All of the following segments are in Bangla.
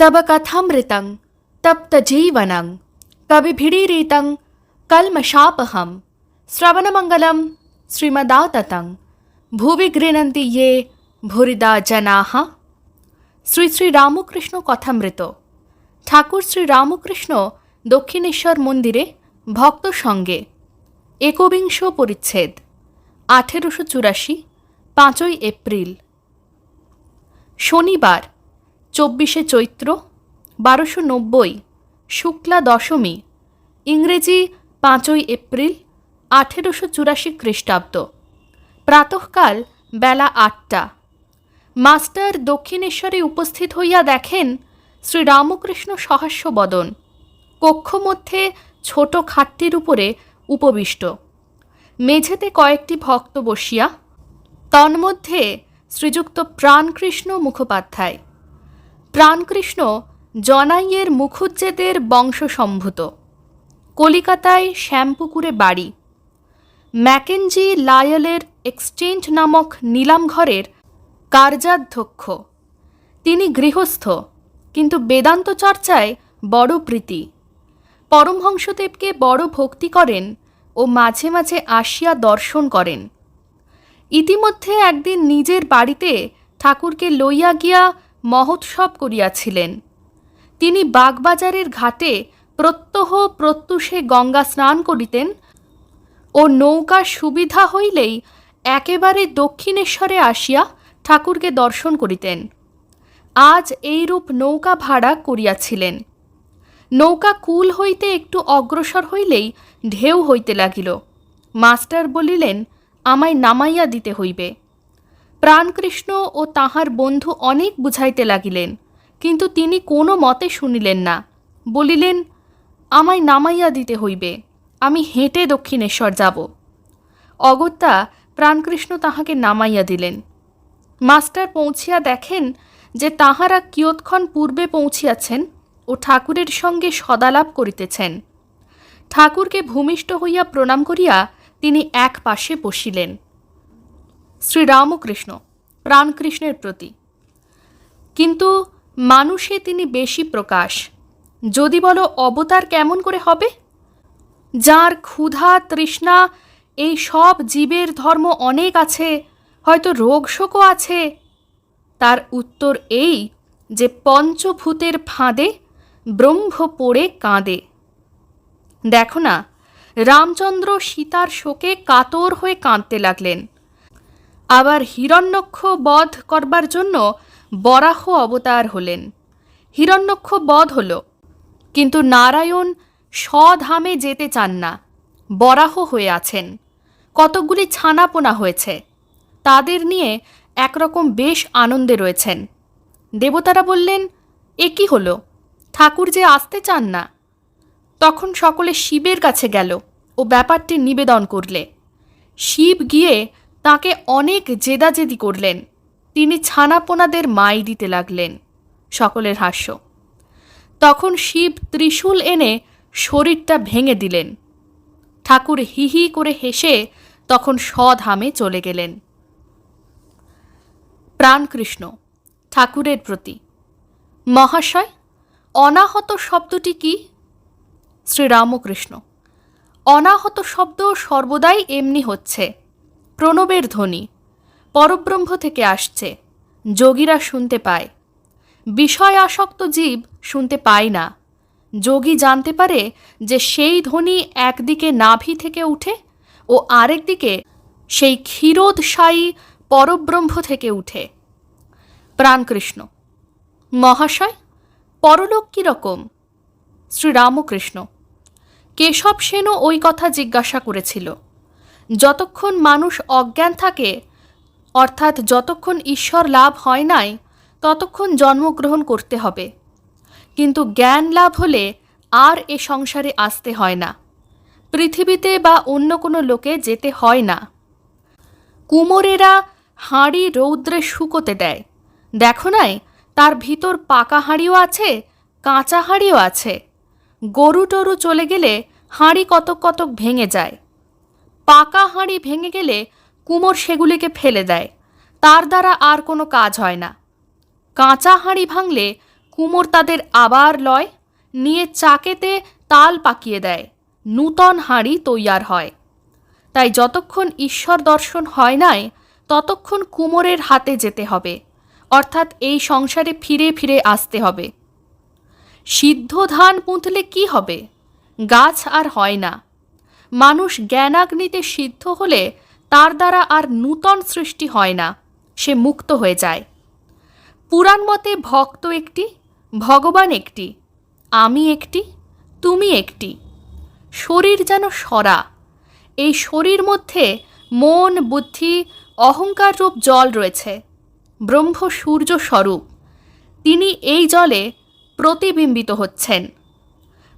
तब कथामृतं तप्तजीवनं कविभिडीरितं कल्मषापहं श्रवणमङ्गलं श्रीमदाततं ভুবি গৃণন্তি ইয়ে ভুরিদা জনাহা শ্রী শ্রী রামকৃষ্ণ কথামৃত ঠাকুর শ্রী রামকৃষ্ণ দক্ষিণেশ্বর মন্দিরে ভক্ত সঙ্গে একবিংশ পরিচ্ছেদ আঠেরোশো চুরাশি পাঁচই এপ্রিল শনিবার চব্বিশে চৈত্র, বারোশো নব্বই, শুক্লা দশমী, ইংরেজি পাঁচই এপ্রিল, আঠেরোশো চুরাশি খ্রিস্টাব্দ। প্রাতঃকাল বেলা আটটা। মাস্টার দক্ষিণেশ্বরে উপস্থিত হইয়া দেখেন শ্রী রামকৃষ্ণ সহাস্য বদন কক্ষমধ্যে ছোট খাটটির উপরে উপবিষ্ট। মেঝেতে কয়েকটি ভক্ত বসিয়া, তন্মধ্যে শ্রীযুক্ত প্রাণকৃষ্ণ মুখোপাধ্যায়। প্রাণকৃষ্ণ জনাইয়ের মুখুজ্জেদের বংশসম্ভূত। কলিকাতায় শ্যামপুকুরে বাড়ি। ম্যাকেনজি লায়লের এক্সচেঞ্জ নামক নিলামঘরের কার্যাধ্যক্ষ। তিনি গৃহস্থ, কিন্তু বেদান্ত চর্চায় বড় প্রীতি। পরমহংসদেবকে বড় ভক্তি করেন ও মাঝে মাঝে আসিয়া দর্শন করেন। ইতিমধ্যে একদিন নিজের বাড়িতে ঠাকুরকে লইয়া গিয়া মহোৎসব করিয়াছিলেন। তিনি বাগবাজারের ঘাটে প্রত্যহ প্রত্যুষে গঙ্গা স্নান করিতেন ও নৌকা সুবিধা হইলেই একেবারে দক্ষিণেশ্বরে আসিয়া ঠাকুরকে দর্শন করিতেন। আজ এইরূপ নৌকা ভাড়া করিয়াছিলেন। নৌকা কুল হইতে একটু অগ্রসর হইলেই ঢেউ হইতে লাগিল। মাস্টার বলিলেন, আমায় নামাইয়া দিতে হইবে। প্রাণকৃষ্ণ ও তাহার বন্ধু অনেক বুঝাইতে লাগিলেন, কিন্তু তিনি কোনো মতে শুনিলেন না। বলিলেন, আমায় নামাইয়া দিতে হইবে, আমি হেঁটে দক্ষিণেশ্বর যাব। অগত্যা প্রাণকৃষ্ণ তাহাকে নামাইয়া দিলেন। মাস্টার পৌঁছিয়া দেখেন যে তাহারা কিয়ৎক্ষণ পূর্বে পৌঁছিয়াছেন ও ঠাকুরের সঙ্গে সদালাপ করিতেছেন। ঠাকুরকে ভূমিষ্ঠ হইয়া প্রণাম করিয়া তিনি এক পাশে বসিলেন। শ্রীরামকৃষ্ণ প্রাণকৃষ্ণের প্রতি। কিন্তু মানুষে তিনি বেশি প্রকাশ। যদি বলো অবতার কেমন করে হবে? যার ক্ষুধা, তৃষ্ণা, এই সব জীবের ধর্ম অনেক আছে, হয়তো রোগ শোকও আছে। তার উত্তর এই যে পঞ্চভূতের ফাঁদে ব্রহ্ম পড়ে কাঁদে। দেখো না, রামচন্দ্র সীতার শোকে কাতর হয়ে কাঁদতে লাগলেন। আবার হিরণ্যক্ষ বধ করবার জন্য বরাহ অবতার হলেন। হিরণ্যক্ষ বধ হল, কিন্তু নারায়ণ স্বধামে যেতে চান না, বরাহ হয়ে আছেন। কতকগুলি ছানাপোনা হয়েছে, তাদের নিয়ে একরকম বেশ আনন্দে রয়েছেন। দেবতারা বললেন, এ কি হলো? ঠাকুর যে আসতে চান না? তখন সকলে শিবের কাছে গেল ও ব্যাপারটি নিবেদন করলে। শিব গিয়ে তাকে অনেক জেদাজেদি করলেন। তিনি ছানাপোনাদের মাই দিতে লাগলেন। সকলের হাস্য। তখন শিব ত্রিশূল এনে শরীরটা ভেঙে দিলেন। ঠাকুর হি হি করে হেসে তখন স্বধামে চলে গেলেন। প্রাণকৃষ্ণ, ঠাকুরের প্রতি। মহাশয়, অনাহত শব্দটি কি? শ্রীরামকৃষ্ণ, অনাহত শব্দ সর্বদাই এমনি হচ্ছে। প্রণবের ধ্বনি। পরব্রহ্ম থেকে আসছে। যোগীরা শুনতে পায়। বিষয় আসক্ত জীব শুনতে পায় না। যোগী জানতে পারে যে সেই ধ্বনি একদিকে নাভি থেকে উঠে ও আরেক দিকে সেই ক্ষীরোদশায়ী পরব্রহ্ম থেকে উঠে। প্রাণকৃষ্ণ, মহাশয়, পরলোক কীরকম শ্রীরামকৃষ্ণ, কেশব সেনও ওই কথা জিজ্ঞাসা করেছিল। যতক্ষণ মানুষ অজ্ঞান থাকে, অর্থাৎ যতক্ষণ ঈশ্বর লাভ হয় নাই, ততক্ষণ জন্মগ্রহণ করতে হবে। কিন্তু জ্ঞান লাভ হলে আর এ সংসারে আসতে হয় না। পৃথিবীতে বা অন্য কোনো লোকে যেতে হয় না। কুমোরেরা হাঁড়ি রৌদ্রে শুকোতে দেয়। দেখো নাই, তার ভিতর পাকা হাঁড়িও আছে, কাঁচা হাঁড়িও আছে। গরু টরু চলে গেলে হাঁড়ি কতক কতক ভেঙে যায়। পাকা হাঁড়ি ভেঙে গেলে কুমোর সেগুলিকে ফেলে দেয়। তার দ্বারা আর কোনো কাজ হয় না। কাঁচা হাঁড়ি ভাঙলে কুমোর তাদের আবার লয়, নিয়ে চাকেতে তাল পাকিয়ে দেয়। নূতন হাঁড়ি তৈয়ার হয়। তাই যতক্ষণ ঈশ্বর দর্শন হয় নাই, ততক্ষণ কুমোরের হাতে যেতে হবে। অর্থাৎ এই সংসারে ফিরে ফিরে আসতে হবে। সিদ্ধ ধান পুঁতলে কি হবে? গাছ আর হয় না। মানুষ জ্ঞানাগ্নিতে সিদ্ধ হলে তার দ্বারা আর নূতন সৃষ্টি হয় না, সে মুক্ত হয়ে যায়। পুরাণ মতে ভক্ত একটি, ভগবান একটি, আমি একটি, তুমি একটি। শরীর যেন সরা, এই শরীর মধ্যে মন, বুদ্ধি, অহংকার রূপ জল রয়েছে। ব্রহ্ম সূর্য স্বরূপ, তিনি এই জলে প্রতিবিম্বিত হচ্ছেন।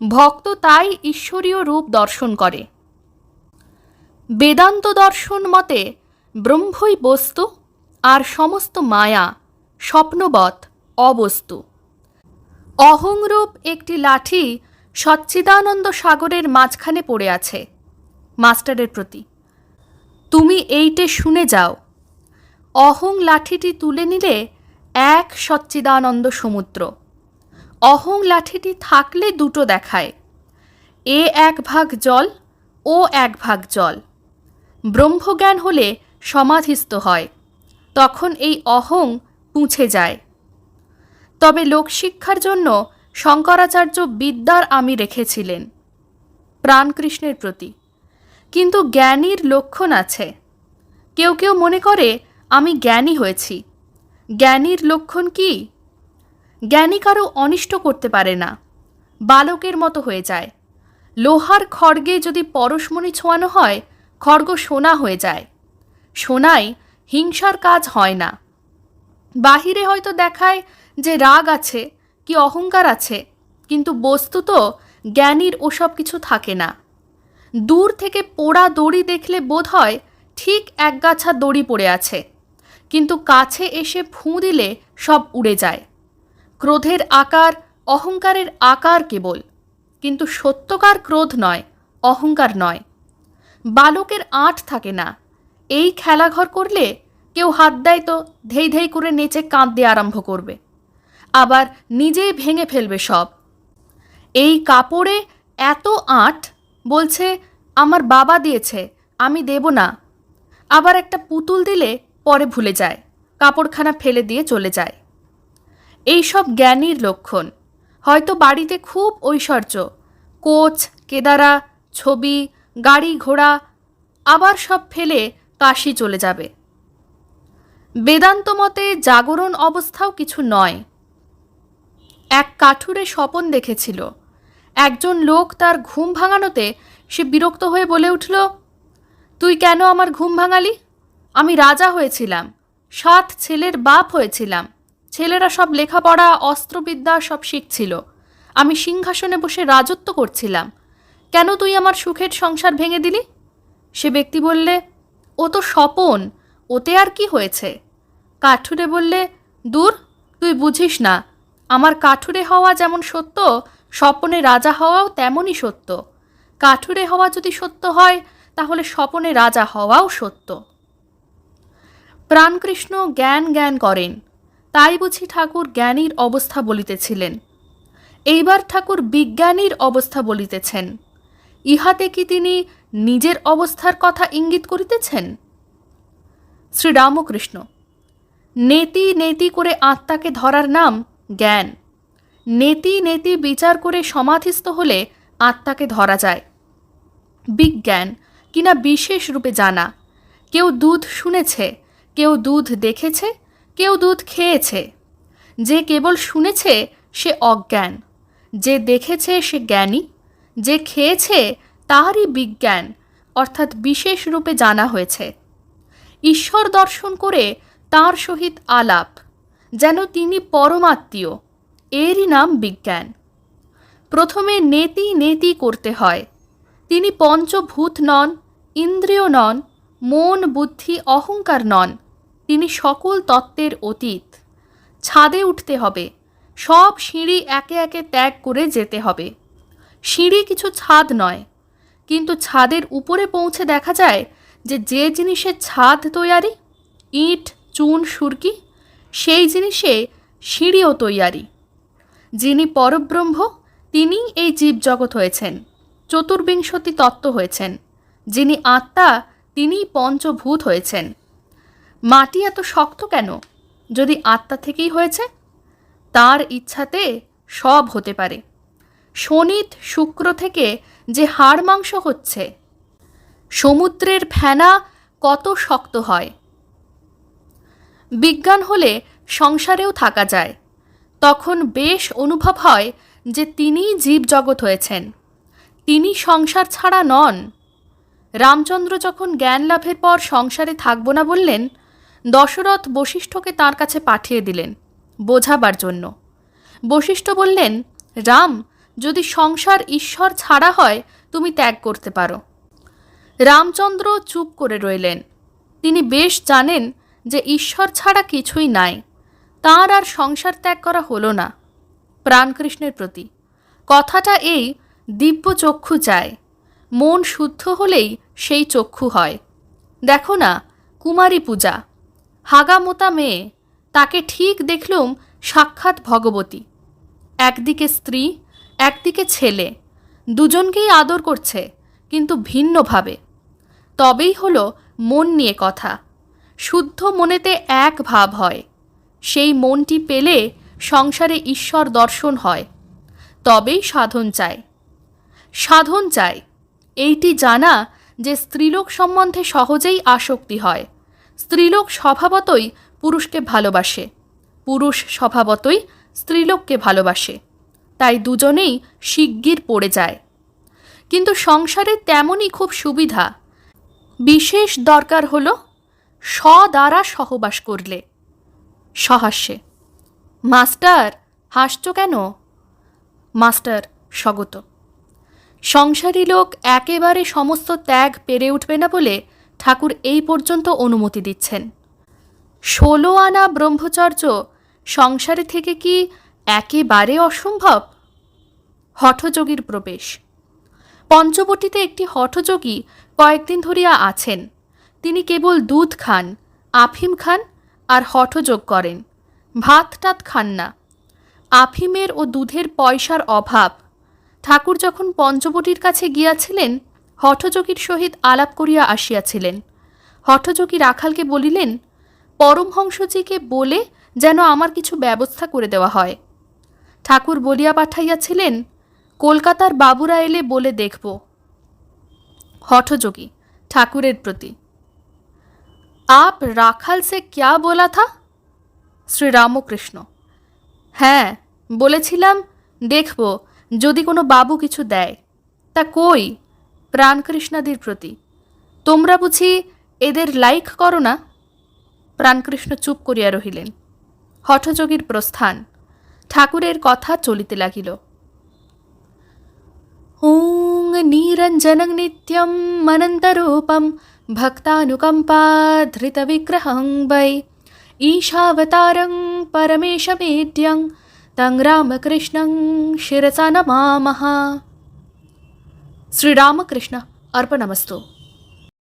ভক্ত তাই ঈশ্বরীয় রূপ দর্শন করে। বেদান্ত দর্শন মতে ব্রহ্মই বস্তু আর সমস্ত মায়া স্বপ্নবৎ অবস্তু। অহংরূপ একটি লাঠি সচ্চিদানন্দ সাগরের মাঝখানে পড়ে আছে, মাস্টারের প্রতি। তুমি এইটে শুনে যাও। অহং লাঠিটি তুলে নিলে এক সচ্চিদানন্দ সমুদ্র। অহং লাঠিটি থাকলে দুটো দেখায়। এ এক ভাগ জল, ও এক ভাগ জল। ব্রহ্মজ্ঞান হলে সমাধিস্থ হয়, তখন এই অহং পুঁছে যায়। তবে লোকশিক্ষার জন্য শঙ্করাচার্য বিদ্যার আমি রেখেছিলেন, প্রাণকৃষ্ণের প্রতি। কিন্তু জ্ঞানীর লক্ষণ আছে। কেউ কেউ মনে করে, আমি জ্ঞানী হয়েছি। জ্ঞানীর লক্ষণ কি? জ্ঞানী কারও অনিষ্ট করতে পারে না, বালকের মতো হয়ে যায়। লোহার খড়গে যদি পরশমণি ছোঁয়ানো হয় খড়গ সোনা হয়ে যায়। সোনায় হিংসার কাজ হয় না। বাহিরে হয়তো দেখায় যে রাগ আছে কি অহংকার আছে, কিন্তু বস্তু তো জ্ঞানীর ওসব কিছু থাকে না। দূর থেকে পোড়া দড়ি দেখলে বোধ হয় ঠিক একগাছা দড়ি পড়ে আছে, কিন্তু কাছে এসে ফুঁ দিলে সব উড়ে যায়। ক্রোধের আকার অহংকারের আকার কেবল, কিন্তু সত্যকার ক্রোধ নয়, অহংকার নয়। বালকের আঁট থাকে না। এই খেলাঘর করলে কেউ হাত দেয় তো ধেই ধেই করে নেচে কাঁদতে আরম্ভ করবে। আবার নিজেই ভেঙে ফেলবে সব। এই কাপড়ে এত আঁট বলছে, আমার বাবা দিয়েছে, আমি দেব না। আবার একটা পুতুল দিলে পরে ভুলে যায়, কাপড়খানা ফেলে দিয়ে চলে যায়। এই সব জ্ঞানীর লক্ষণ। হয়তো বাড়িতে খুব ঐশ্বর্য। কোচ, কেদারা, ছবি গাড়ি ঘোড়া, আবার সব ফেলে কাশি চলে যাবে। বেদান্ত মতে জাগরণ অবস্থাও কিছু নয়। এক কাঠুরে স্বপন দেখেছিল। একজন লোক তার ঘুম ভাঙানোতে সে বিরক্ত হয়ে বলে উঠল, তুই কেন আমার ঘুম ভাঙালি? আমি রাজা হয়েছিলাম, সাত ছেলের বাপ হয়েছিলাম। ছেলেরা সব লেখাপড়া, অস্ত্রবিদ্যা সব শিখছিল। আমি সিংহাসনে বসে রাজত্ব করছিলাম। কেন তুই আমার সুখের সংসার ভেঙে দিলি? সে ব্যক্তি বললে, ও তো স্বপন, ওতে আর কি হয়েছে? কাঠুরে বললে, দূর, তুই বুঝিস না, আমার কাঠুরে হওয়া যেমন সত্য, স্বপনে রাজা হওয়াও তেমনই সত্য। কাঠুরে হওয়া যদি সত্য হয়, তাহলে স্বপনে রাজা হওয়াও সত্য। প্রাণকৃষ্ণ জ্ঞান জ্ঞান করেন, তাই বুঝি ঠাকুর জ্ঞানীর অবস্থা বলিতেছিলেন। এইবার ঠাকুর বিজ্ঞানীর অবস্থা বলিতেছেন। ইহাতে কি তিনি নিজের অবস্থার কথা ইঙ্গিত করিতেছেন? শ্রীরামকৃষ্ণ, নেতি নেতি করে আত্মাকে ধরার নাম জ্ঞান। নেতি নেতি বিচার করে সমাধিস্থ হলে আত্মাকে ধরা যায়। বিজ্ঞান, কিনা বিশেষ রূপে জানা। কেউ দুধ শুনেছে, কেউ দুধ দেখেছে, কেউ দুধ খেয়েছে। যে কেবল শুনেছে, সে অজ্ঞান। যে দেখেছে, সে জ্ঞানী। যে খেয়েছে তাহারই বিজ্ঞান, অর্থাৎ বিশেষ রূপে জানা হয়েছে। ঈশ্বর দর্শন করে তার সহিত আলাপ, যেন তিনি পরমাত্মীয়, এরই নাম বিজ্ঞান। প্রথমে নেতি নেতি করতে হয়। তিনি পঞ্চভূত নন, ইন্দ্রিয় নন, মন, বুদ্ধি, অহংকার নন। তিনি সকল তত্ত্বের অতীত। ছাদে উঠতে হবে। সব সিঁড়ি একে একে ত্যাগ করে যেতে হবে। সিঁড়ি কিছু ছাদ নয়। কিন্তু ছাদের উপরে পৌঁছে দেখা যায় যে যে জিনিসের ছাদ তৈয়ারি, ইট, চুন, সুরকি, সেই জিনিসে সিঁড়িও তৈয়ারি। যিনি পরব্রহ্ম তিনি এই জীবজগৎ হয়েছেন, চতুর্বিংশতি তত্ত্ব হয়েছেন। যিনি আত্মা তিনি পঞ্চভূত হয়েছেন। মাটি এত শক্ত কেন? যদি আত্মা থেকেই হয়েছে, তার ইচ্ছাতে সব হতে পারে। শনিত শুক্র থেকে যে হাড় মাংস হচ্ছে, সমুদ্রের ফেনা কত শক্ত হয়। বিজ্ঞান হলে সংসারেও থাকা যায়। তখন বেশ অনুভব হয় যে তিনিই জীবজগৎ হয়েছেন। তিনি সংসার ছাড়া নন। রামচন্দ্র যখন জ্ঞান লাভের পর সংসারে থাকব না বললেন, দশরথ বশিষ্ঠকে তার কাছে পাঠিয়ে দিলেন বোঝাবার জন্য। বশিষ্ঠ বললেন, রাম যদি সংসার ঈশ্বর ছাড়া হয়, তুমি ত্যাগ করতে পারো। রামচন্দ্র চুপ করে রইলেন। তিনি বেশ জানেন যে ঈশ্বর ছাড়া কিছুই নাই। তাঁর আর সংসার ত্যাগ করা হলো না, প্রাণকৃষ্ণের প্রতি। কথাটা এই দিব্য চক্ষু চায়। মন শুদ্ধ হলেই সেই চক্ষু হয়। দেখো না, কুমারী পূজা, হাগামোতা মেয়ে, তাকে ঠিক দেখলুম সাক্ষাৎ ভগবতী। একদিকে স্ত্রী একদিকে ছেলে, দুজনকেই আদর করছে, কিন্তু ভিন্নভাবে। তবেই হলো মন নিয়ে কথা। শুদ্ধ মনেতে এক ভাব হয়। সেই মনটি পেলে সংসারে ঈশ্বর দর্শন হয়। তবেই সাধন চায়। সাধন চায়। এইটি জানা যে স্ত্রীলোক সম্বন্ধে সহজেই আসক্তি হয়। স্ত্রীলোক স্বভাবতই পুরুষকে ভালোবাসে। পুরুষ স্বভাবতই স্ত্রীলোককে ভালোবাসে। তাই দুজনেই শিগগির পড়ে যায়। কিন্তু সংসারে তেমনই খুব সুবিধা। বিশেষ দরকার হল স দ্বারা সহবাস করলে। সহাস্যে, মাস্টার, হাসছ কেন? মাস্টার, স্বগত। সংসারী লোক একেবারে সমস্ত ত্যাগ পেরে উঠবে না বলে ঠাকুর এই পর্যন্ত অনুমতি দিচ্ছেন। ষোলো আনা ব্রহ্মচর্য সংসারে থেকে কি একেবারে অসম্ভব? হঠযোগীর প্রবেশ। পঞ্চবটিতে একটি হঠযোগী কয়েকদিন ধরিয়া আছেন। তিনি কেবল দুধ খান, আফিম খান আর হঠযোগ করেন। ভাত টাত খান না। আফিমের ও দুধের পয়সার অভাব। ঠাকুর যখন পঞ্চবটির কাছে গিয়াছিলেন, হঠযোগীর সহিত আলাপ করিয়া আসিয়াছিলেন। হঠযোগী রাখালকে বলিলেন পরমহংসজিকে বলে যেন আমার কিছু ব্যবস্থা করে দেওয়া হয়। ঠাকুর বলিয়া পাঠাইয়াছিলেন কলকাতার বাবুরা এলে বলে দেখব। হঠযোগী, ঠাকুরের প্রতি। আপ রাখাল সে ক্যা বলা থা? শ্রীরামকৃষ্ণ। হ্যাঁ বলেছিলাম, দেখব, যদি কোনো বাবু কিছু দেয়। তা কই? প্রাণকৃষ্ণাদির প্রতি। তোমরা বুঝি এদের লাইক করো না? প্রাণকৃষ্ণ চুপ করিয়া রহিলেন। হঠযোগীর প্রস্থান। ঠাকুরের কথা চলিতে লাগিল। ॐ निरञ्जनं नित्यम् अनन्तरूपं भक्तानुकम्पाधृतविग्रहं वै ईशावतारं परमेशमेड्यं तं रामकृष्णं शिरसा नमामः श्रीरामकृष्ण अर्पणमस्तु